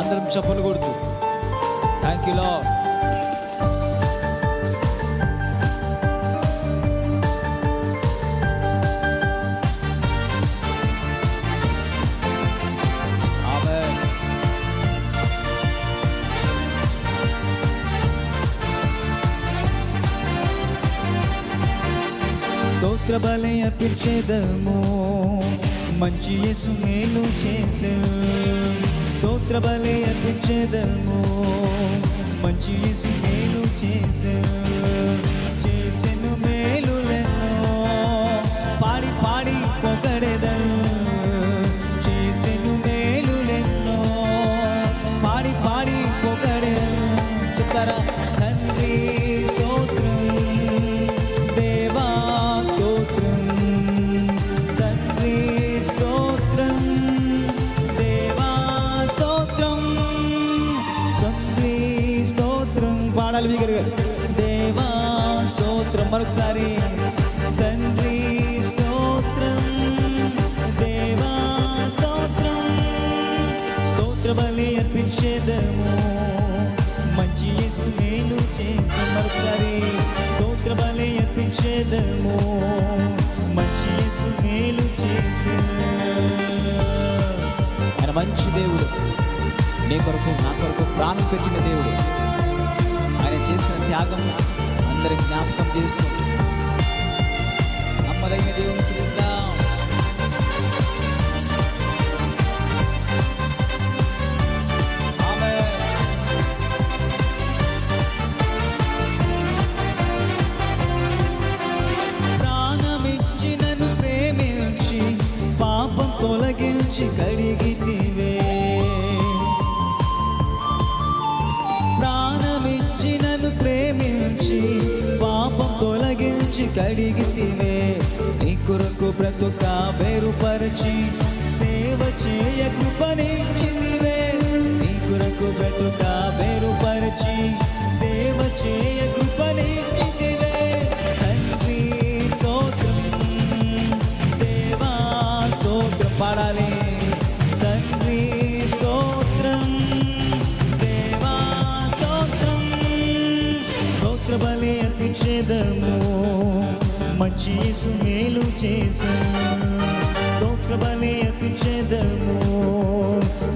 అందరం చప్పులు కొడుతూ. Thank you lord ఆమేన్ స్తోత్ర బలి అర్పించేదము. మంచి యేసు మేలు చేసే స్తోత్ర బలి అర్పించేదము మంచి నేను చేశాను. స్తోత్రం పాడాలి బిగరగా దేవా స్తోత్రం. మరొకసారి తండ్రి స్తోత్రం. దేవా స్తోత్రం. స్తోత్ర బలి అర్పించేదము మంచి యేసు మేలు చేసి మరొకసారి స్తోత్ర బలి అర్పించేదము మంచి యేసు మేలు చేసి ఆయన మంచి దేవుడు. నీ కొరకు నా కొరకు ప్రాణం పెట్టిన దేవుడు. ఆయన చేసిన త్యాగం అందరి జ్ఞాపకం చేసుకో. నమ్మదగిన దేవుని కడిగితివే. నీ కొరకు బ్రతుక వేరుపరచి సేవ చేయ కృపణించినివే మేలు స్తోత్ర బలి అర్పించేదము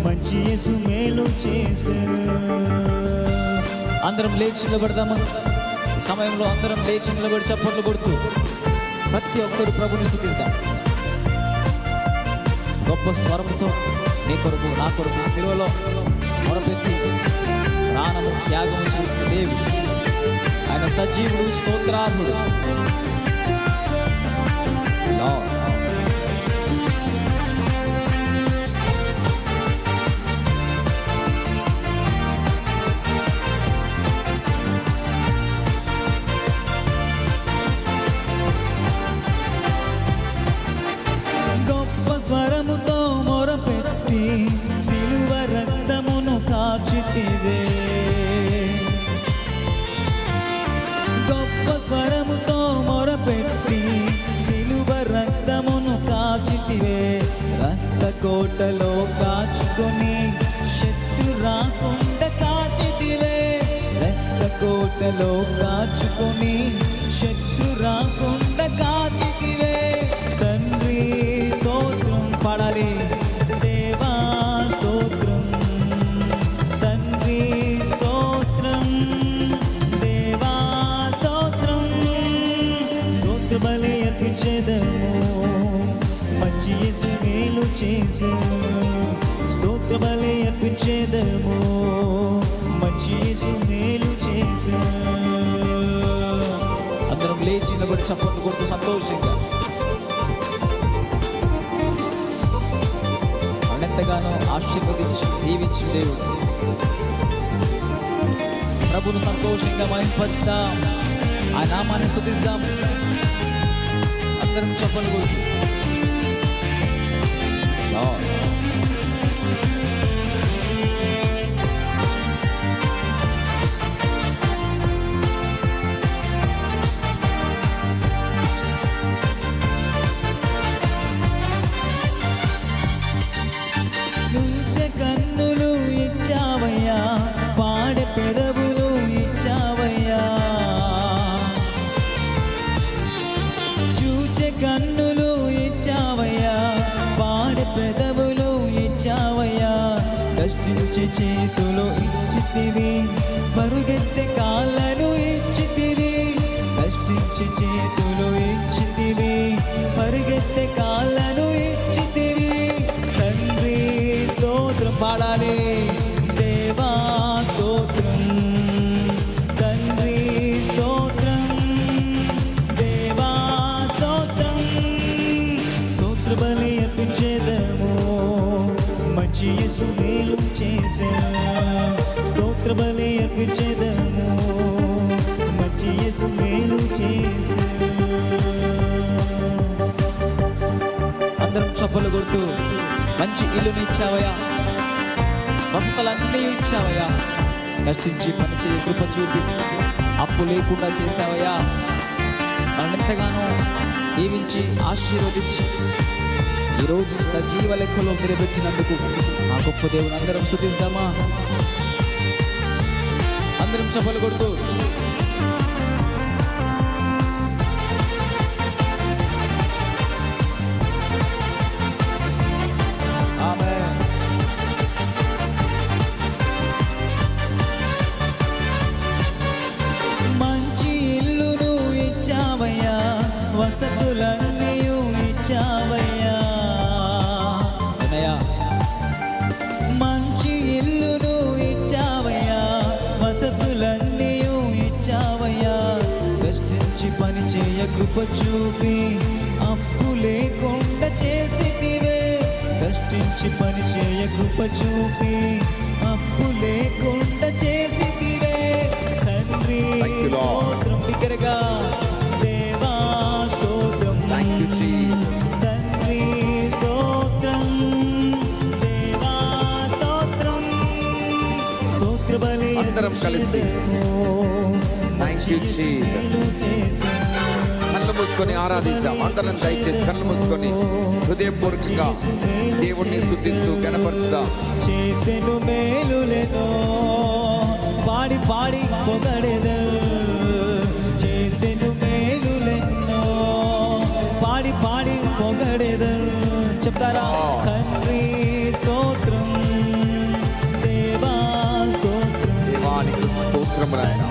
మంచి యేసు మేలు చేసాము అందరం లేచి నిలబడదామా? సమయంలో అందరం లేచి నిలబడి చప్పట్లు కొడుతూ ప్రతి ఒక్కరు ప్రభుని స్థుతిద్దాం. గొప్ప స్వరంతో నీ కొరకు నా కొరకు శిలువలో మొరపెట్టి ప్రాణము త్యాగము చేసిన దేవి ఆయన సజీవుడు స్తోత్రార్హుడు. Lord. స్వరముతో మొరపెట్టి సిలువ రక్తమును కాచితివే కోటలో కాచుకొని శత్రు రాకుండా కాచితివే రక్త కోటలో కాచుకొని శత్రు రాకుండా కా అందరం లేచి చప్పట్లు కొడుతూ సంతోషంగా ఎంతగానో ఆశీర్వదించి దీవించి దేవుడు. ప్రభును సంతోషంగా మహింపరుస్తాం. ఆ నామాన్ని స్థుతిస్తాం అందరం చప్పలు కూడా చేతులు ఇచ్చితివి పరుగెత్తే కాళ్ళను ఇచ్చితివి కష్టించి చేతులు ఇచ్చితివి పరుగెత్తే కాళ్ళను ఇచ్చితివి. తండ్రి స్తోత్రం పాడాలి. మంచి యేసు మేలు అందరం చప్పలు కొడుతూ మంచి ఇల్లుని ఇచ్చావయా వసతులన్నీ ఇచ్చావయ్యా. కష్టించి పనిచేయ కృప చూపి అప్పు లేకుండా చేశావయ్యా. మనంతగానో దీవించి ఆశీర్వదించి ఈరోజు సజీవ లెక్కలో నిలబెట్టినందుకు ఆ గొప్ప దేవుని అందరం శుద్ధిస్తామా అందరం చప్పలు కొడుతూ కృప చూపి అప్పు లేకుండా చేసితివే కష్టించి పని చేయ కృప చూపి అప్పు లేకుండా చేసితివే తండ్రి. స్తోత్రం బిగ్గరగా దేవా స్తోత్రం. తండ్రి స్తోత్రం దేవా స్తోత్రం స్తోత్ర బలి అందరం కలిసి. Jesus. కళ్ళు మూసుకొని ఆరాధిద్దాం. అందరం దయచేసి కళ్ళు మూసుకొని హృదయపూర్వకంగా దేవుణ్ణి స్థుతిస్తూ కనపరుచుదాం చేసెను మేలులేదో పాడి పాడి పొగడెద చేసెను మేలులెన్నో పాడి పాడి పొగడెద చెప్తారా? తండ్రి స్తోత్రం దేవా స్తోత్రం. దేవానికి స్తోత్రము నాయన